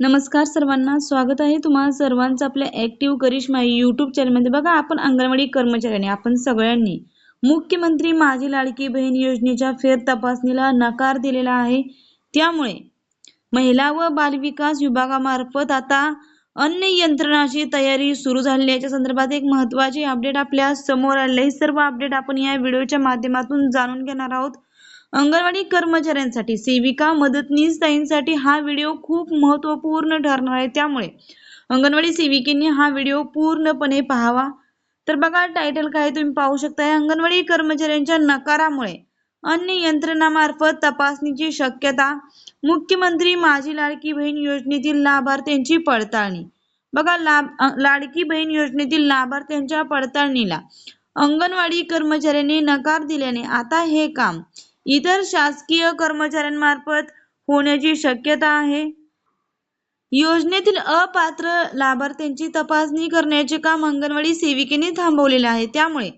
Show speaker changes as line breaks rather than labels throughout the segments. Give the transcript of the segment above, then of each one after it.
नमस्कार सर्वांना स्वागत आहे तुम्हाला सर्वांचं आपल्या ऍक्टिव्ह करिश्मा युट्यूब चॅनलमध्ये बघा आपण अंगणवाडी कर्मचाऱ्यांनी आपण सगळ्यांनी मुख्यमंत्री माझी लाडकी बहीण योजनेच्या फेर तपासणीला नकार दिलेला आहे. त्यामुळे महिला व बालविकास विभागामार्फत आता अन्य यंत्रणाची तयारी सुरू झाली याच्या संदर्भात एक महत्वाची अपडेट आपल्यासमोर आले सर्व अपडेट आपण या व्हिडिओच्या माध्यमातून जाणून घेणार आहोत. अंगणवाडी कर्मचाऱ्यांसाठी सेविका मदतनीस ताईंसाठी हा व्हिडिओ खूप महत्त्वपूर्ण ठरणार आहे. त्यामुळे अंगणवाडी सेविकेने हा व्हिडिओ पूर्णपणे पाहावा. तर बघा टायटल काय तुम्ही पाहू शकता अंगणवाडी कर्मचाऱ्यांच्या नकारामुळे अन्य यंत्रणामार्फत तपासणीची शक्यता मुख्यमंत्री माझी लाडकी बहीण योजनेतील लाभार्थ्यांची पडताळणी. बघा लाभ लाडकी बहीण योजनेतील लाभार्थ्यांच्या पडताळणीला अंगणवाडी कर्मचाऱ्यांनी नकार दिल्याने आता हे काम इतर शासकीय कर्मचाऱ्यांमार्फत होण्याची शक्यता आहे. योजनेतील अपात्र लाभार्थ्यांची तपासणी करण्याचे काम अंगणवाडी सेविकेने थांबवलेले आहे. त्यामुळे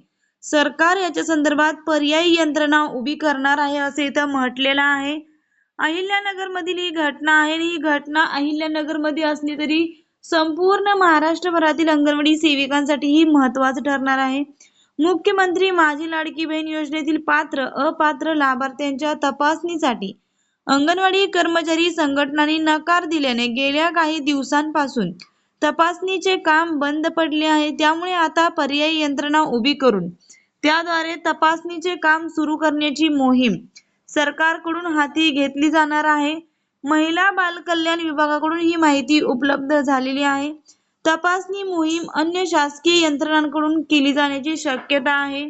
सरकार याच्या संदर्भात पर्यायी यंत्रणा उभी करणार आहे असे इथं म्हटलेलं आहे. अहिल्यानगरमधील ही घटना आहे आणि ही घटना अहिल्यानगरमध्ये असली तरी संपूर्ण महाराष्ट्रभरातील अंगणवाडी सेविकांसाठी ही महत्वाचं ठरणार आहे. मुख्यमंत्री माझी लाडकी बहीण योजनेतील पात्र अपात्र लाभार्थ्यांच्या तपासणीसाठी अंगणवाडी कर्मचारी संघटनांनी नकार दिल्याने गेल्या काही दिवसांपासून तपासणीचे काम बंद पडले आहे. त्यामुळे आता पर्यायी यंत्रणा उभी करून त्याद्वारे तपासणीचे काम सुरू करण्याची मोहीम सरकारकडून हाती घेतली जाणार आहे. महिला बालकल्याण विभागाकडून ही माहिती उपलब्ध झालेली आहे. तपासणी मोहीम अन्य शासकीय यंत्रणांकडून केली जाण्याची शक्यता आहे.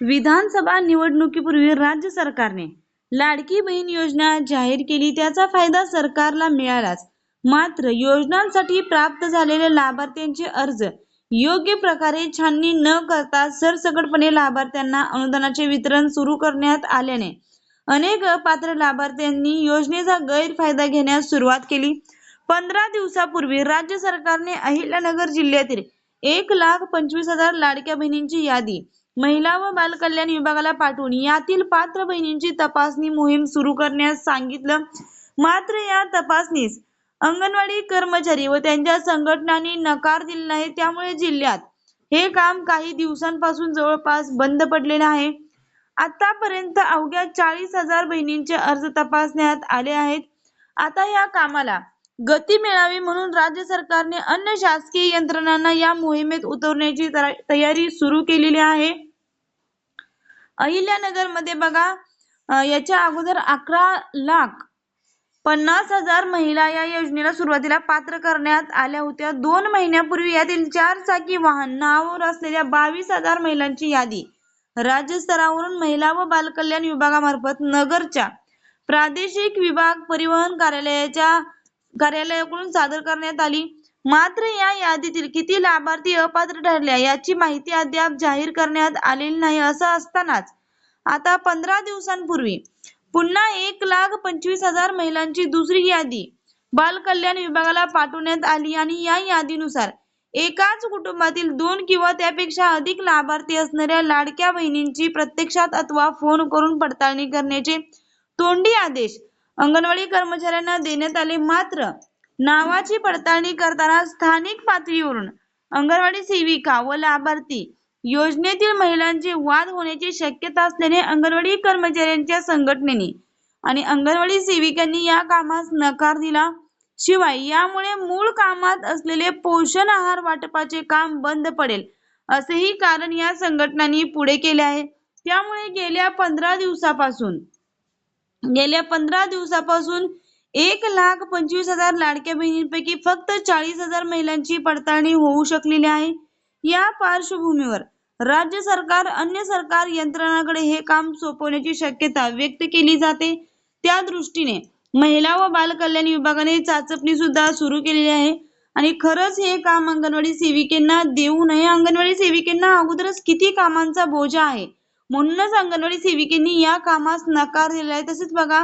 विधानसभा निवडणुकीपूर्वी राज्य सरकारने लाडकी बहीण योजना जाहीर केली. त्याचा फायदा सरकारला मिळालाच. मात्र योजनांसाठी प्राप्त झालेल्या लाभार्थ्यांचे अर्ज योग्य प्रकारे छाननी न करता सरसकटपणे लाभार्थ्यांना अनुदानाचे वितरण सुरू करण्यात आल्याने अनेक पात्र लाभार्थ्यांनी योजनेचा गैरफायदा घेण्यास सुरुवात केली. पंधरा दिवसापूर्वी राज्य सरकारने अहिल्यानगर जिल्ह्यातील एक लाख पंचवीस हजार लाडक्या बहिणींची यादी महिला व बालकल्याण विभागाला पाठवून यातील पात्र बहिणींची तपासणी मोहीम सुरू करण्यास सांगितलं. मात्र या तपासणीस अंगणवाडी कर्मचारी व त्यांच्या संघटनांनी नकार दिला आहे त्यामुळे जिल्ह्यात हे काम काही दिवसांपासून जवळपास बंद पडलेलं आहे. आतापर्यंत अवघ्या चाळीस हजार बहिणींचे अर्ज तपासण्यात आले आहेत. आता या कामाला गती मिळावी म्हणून राज्य सरकारने अन्य शासकीय यंत्रणांना या मोहिमेत उतरण्याची तयारी सुरू केलेली आहे. अहिल्यानगरमध्ये बघा याच्या अगोदर अकरा लाख पन्नास हजार महिला या योजनेला सुरुवातीला पात्र करण्यात आल्या होत्या. दोन महिन्यापूर्वी यातील चार चाकी वाहन नावावर असलेल्या बावीस हजार महिलांची यादी राज्य स्तरावरून महिला व बालकल्याण विभागामार्फत नगरच्या प्रादेशिक विभाग परिवहन कार्यालयाच्या कार्यालयाकडून सादर करण्यात आली. मात्र या यादीतील किती लाभार्थी अपात्र ठरल्या याची माहिती अद्याप जाहीर करण्यात आलेली नाही असं असतानाच आता पंधरा दिवसांपूर्वी पुन्हा एक लाख पंचवीस हजार महिलांची दुसरी यादी बाल कल्याण विभागाला पाठवण्यात आली आणि या यादीनुसार एकाच कुटुंबातील दोन किंवा त्यापेक्षा अधिक लाभार्थी असणाऱ्या लाडक्या बहिणींची प्रत्यक्षात अथवा फोन करून पडताळणी करण्याचे तोंडी आदेश अंगणवाडी कर्मचाऱ्यांना देण्यात आले मात्र नावाची पडताळणी करताना स्थानिक पातळीवरून अंगणवाडी सेविका व लाभार्थी योजनेतील महिलांचे वाद होण्याची शक्यता असल्याने अंगणवाडी कर्मचाऱ्यांच्या संघटनेने आणि अंगणवाडी सेविकांनी या कामास नकार दिला. शिवाय यामुळे मूळ कामात असलेले पोषण आहार वाटपाचे काम बंद पडेल असेही कारण या संघटनांनी पुढे केले आहे. त्यामुळे गेल्या पंधरा दिवसापासून गेल्या पंधरा दिवसापासून एक लाख पंचवीस हजार लाडक्या बहिणींपैकी फक्त चाळीस हजार महिलांची पडताळणी होऊ शकलेली आहे. या पार्श्वभूमीवर राज्य सरकार अन्य सरकार यंत्रणाकडे हे काम सोपवण्याची शक्यता व्यक्त केली जाते. त्या दृष्टीने महिला व बाल कल्याण विभागाने चाचपणी सुद्धा सुरू केलेली आहे. आणि खरंच हे काम अंगणवाडी सेविकेंना देऊ नये. अंगणवाडी सेविकेंना अगोदरच किती कामांचा बोजा आहे? म्हणूनच अंगणवाडी सेविकेनी या कामास नकार दिला आहे. तसेच बघा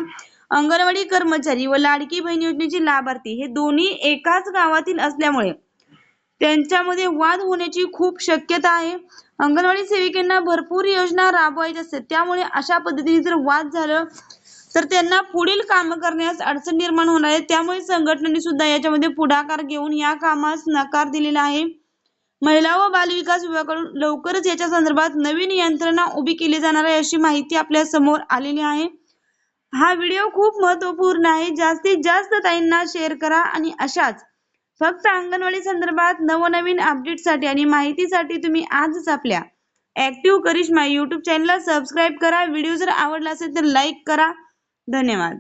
अंगणवाडी कर्मचारी व लाडकी बहीण योजनेचे लाभार्थी हे दोन्ही एकाच गावातील असल्यामुळे त्यांच्यामध्ये वाद होण्याची खूप शक्यता आहे. अंगणवाडी सेविकांना भरपूर योजना राबवायच्या असतात. त्यामुळे अशा पद्धतीने जर वाद झालं तर त्यांना पुढील कामं करण्यास अडचण निर्माण होणार आहे. त्यामुळे संघटनेने सुद्धा याच्यामध्ये पुढाकार घेऊन या कामास नकार दिलेला आहे. महिला व बालविकास विभागाकडून लवकरच याच्या संदर्भात नवीन यंत्रणा उभी केली जाणार आहे अशी माहिती आपल्यासमोर आलेली आहे. हा व्हिडिओ खूप महत्त्वपूर्ण आहे. जास्तीत जास्त ताईंना शेअर करा आणि अशाच फक्त अंगणवाडी संदर्भात नवनवीन अपडेटसाठी आणि माहितीसाठी तुम्ही आजच आपल्या ऍक्टिव्ह करिश्मा यूट्यूब चॅनलला सबस्क्राईब करा. व्हिडिओ जर आवडला असेल तर लाईक करा. धन्यवाद.